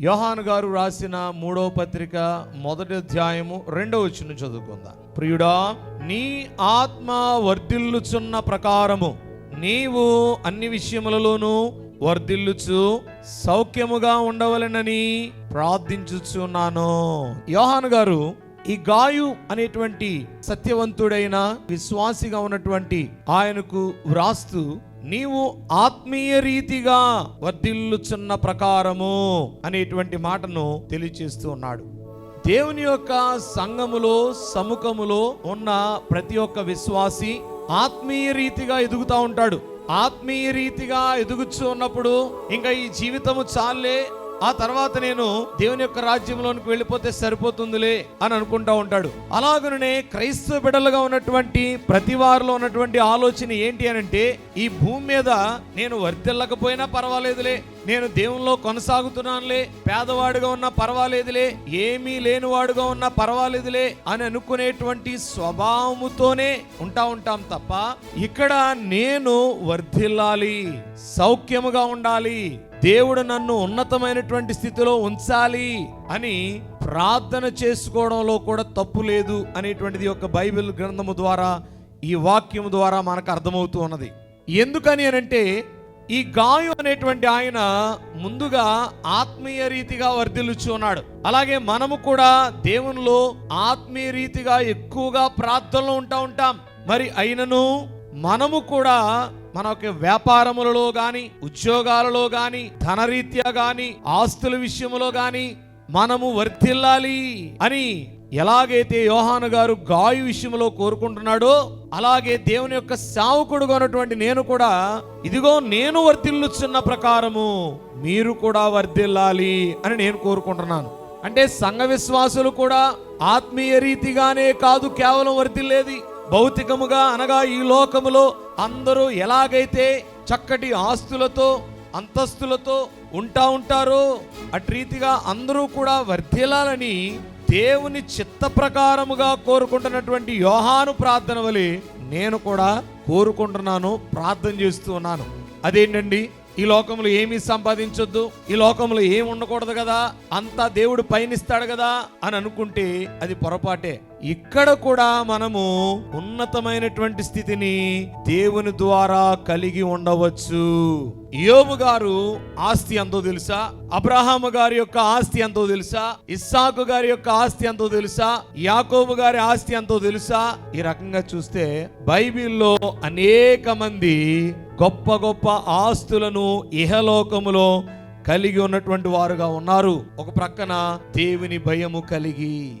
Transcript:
యోహాను గారు రాసిన మూడో పత్రిక మొదటి అధ్యాయము రెండో వచ్చిన చదువుకుందాం. ప్రియుడా నీ ఆత్మ వర్ధిల్లుచున్న ప్రకారము నీవు అన్ని విషయములలోనూ వర్ధిల్లుచు సౌఖ్యముగా ఉండవలెనని ప్రార్థించుచున్నాను. యోహాను గారు ఈ గాయు అనేటువంటి సత్యవంతుడైన విశ్వాసిగా ఉన్నటువంటి ఆయనకు వ్రాస్తూ నీవు ఆత్మీయ రీతిగా వర్ధిల్లుచున్న ప్రకారము అనేటువంటి మాటను తెలియచేస్తూ ఉన్నాడు. దేవుని యొక్క సంఘములో సముఖములో ఉన్న ప్రతి ఒక్క విశ్వాసి ఆత్మీయ రీతిగా ఎదుగుతా ఉంటాడు. ఆత్మీయ రీతిగా ఎదుగుచూ ఉన్నప్పుడు ఇంకా ఈ జీవితము చాలే ఆ తర్వాత నేను దేవుని యొక్క రాజ్యంలోనికి వెళ్ళిపోతే సరిపోతుందిలే అని అనుకుంటా ఉంటాడు. అలాగనే క్రైస్తవ బిడ్డలుగా ఉన్నటువంటి ప్రతి వారిలో ఉన్నటువంటి ఆలోచన ఏంటి అని అంటే ఈ భూమి మీద నేను వర్తిల్లకపోయినా పర్వాలేదులే నేను దేవునిలో కొనసాగుతున్నానులే పేదవాడుగా ఉన్నా పర్వాలేదులే ఏమీ లేనివాడుగా ఉన్నా పర్వాలేదులే అని అనుకునేటువంటి స్వభావముతోనే ఉంటా ఉంటాం తప్ప ఇక్కడ నేను వర్ధిల్లాలి సౌఖ్యముగా ఉండాలి దేవుడు నన్ను ఉన్నతమైనటువంటి స్థితిలో ఉంచాలి అని ప్రార్థన చేసుకోవడంలో కూడా తప్పు లేదు అనేటువంటిది ఒక బైబిల్ గ్రంథము ద్వారా ఈ వాక్యము ద్వారా మనకు అర్థమవుతూ ఉన్నది. ఎందుకని అనంటే ఈ గాయం అనేటువంటి ఆయన ముందుగా ఆత్మీయ రీతిగా వర్ధిల్లుచు ఉన్నాడు. అలాగే మనము కూడా దేవునిలో ఆత్మీయ రీతిగా ఎక్కువగా ప్రార్థనలో ఉంటా ఉంటాం. మరి అయినను మనము కూడా మన యొక్క వ్యాపారములలో గాని ఉద్యోగాలలో గాని ధనరీత్యా గాని ఆస్తుల విషయములో గాని మనము వర్తిల్లాలి అని ఎలాగైతే యోహాను గారు గాయు విషయంలో కోరుకుంటున్నాడో అలాగే దేవుని యొక్క సావుకుడు ఉన్నటువంటి నేను కూడా ఇదిగో నేను వర్తిల్లుచున్న ప్రకారము మీరు కూడా వర్ధిల్లాలి అని నేను కోరుకుంటున్నాను. అంటే సంఘ విశ్వాసులు కూడా ఆత్మీయ రీతిగానే కాదు కేవలం వర్తిల్లేది భౌతికముగా అనగా ఈ లోకములో అందరూ ఎలాగైతే చక్కటి ఆస్తులతో అంతస్తులతో ఉంటా ఉంటారో అటు రీతిగా అందరూ కూడా వర్ధిల్లాలని దేవుని చిత్త ప్రకారముగా కోరుకుంటున్నటువంటి యోహాను ప్రార్థన వలె నేను కూడా కోరుకుంటున్నాను ప్రార్థన చేస్తూ ఉన్నాను. అదేంటండి? ఈ లోకంలో ఏమీ సంపాదించొద్దు ఈ లోకంలో ఏమి ఉండకూడదు కదా అంతా దేవుడు పయనిస్తాడు కదా అని అనుకుంటే అది పొరపాటే. ఇక్కడ కూడా మనము ఉన్నతమైనటువంటి స్థితిని దేవుని ద్వారా కలిగి ఉండవచ్చు. యోబు గారు ఆస్తి ఎంతో తెలుసా? అబ్రహాము గారి యొక్క ఆస్తి ఎంతో తెలుసా? ఇస్సాకు గారి యొక్క ఆస్తి ఎంతో తెలుసా? యాకోబు గారి ఆస్తి ఎంతో తెలుసా? ఈ రకంగా చూస్తే బైబిల్లో అనేక మంది గొప్ప గొప్ప ఆస్తులను ఇహలోకములో కలిగి ఉన్నటువంటి వారుగా ఉన్నారు. ఒక ప్రక్కన దేవుని భయము కలిగి